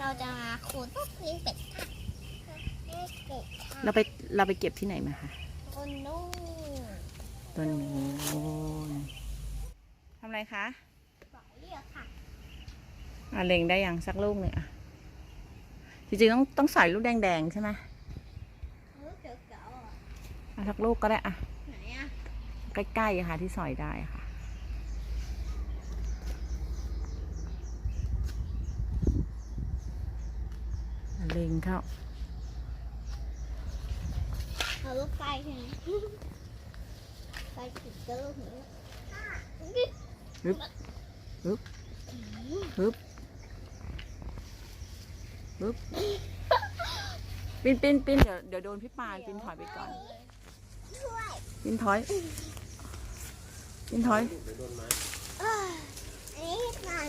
เราจะมาขูดพวกนพลีเป็ดค่ะเราไปเราไปเก็บที่ไหนมาคะต้นนู้นต้นนู้นทำอะไรคะปส่ค่ะอ่เล็งได้ยังสักลูกหนึ่งอะจริงๆต้องต้องใส่ลูกแดงๆใช่ไหมลูกเขีๆอะสักลูกก็ได้อะไหนอะใกล้ๆค่ะที่สอยได้ค่ะ เล็งเข้าเอาลูกไก่ใช่ไหมไก่ติดกระลูกนี้ฮึบฮึบฮึบฮึบปินปินปินเดี๋ยวเดี๋ยวโดนพี่ปานปินถอยไปก่อนช่วยปินถอยปินถอยเอ้ยอันนี้หน่อย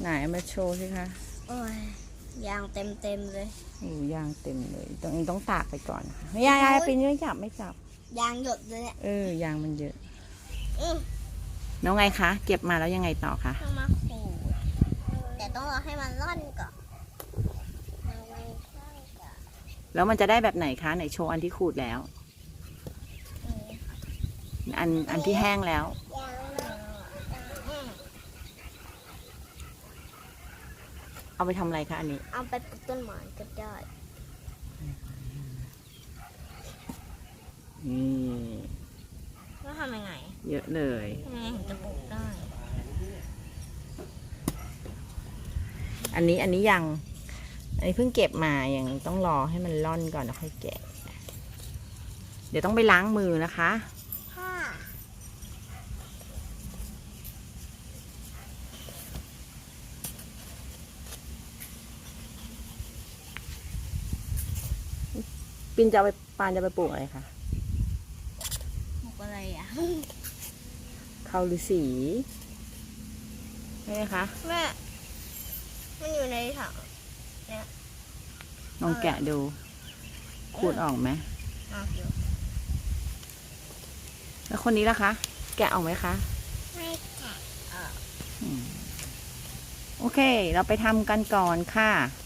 ไหนเอามาโชว์สิคะโอ้ย ยางเต็มเต็มๆเลยโอ้ยางเต็มเลยตรงนี้ต้องตากไปก่อนนะคะไม่ยายยายปินไม่จับไม่จับ ยางหยดเลยเนี่ยเออยางมันเยอะอืมแล้วไงคะ เก็บมาแล้วยังไงต่อคะต้องมาขูดแต่ต้องรอให้มันร่อนก่อนเอาไว้ร่อนก่อนแล้วมันจะได้แบบไหนคะไหนโชว์อันที่ขูดแล้วนี่อันอันที่แห้งแล้ว ยางอืม เอาไปทำอะไรคะอันนี้ เอาไปปลูกต้นไม้ก็ได้นี่แล้วทำยังไงเยอะเลย ทำยังไงถึงจะปลูกได้อันนี้อันนี้ยัง อันนี้เพิ่งเก็บมายังต้องรอให้มันร่อนก่อนแล้วค่อยแกะ เดี๋ยวต้องไปล้างมือนะคะ ปินจะเอาไปปานจะไปปลูกอะไรคะปลูกอะไรอะเขาฤาษีใช่ไหมคะแม่มันอยู่ในถังลองแกะดูขูดออกไหมอะเดี๋ยวแล้วคนนี้ล่ะคะ แกะออกไหมคะไม่แกะโอเค เราไปทำกันก่อนค่ะเ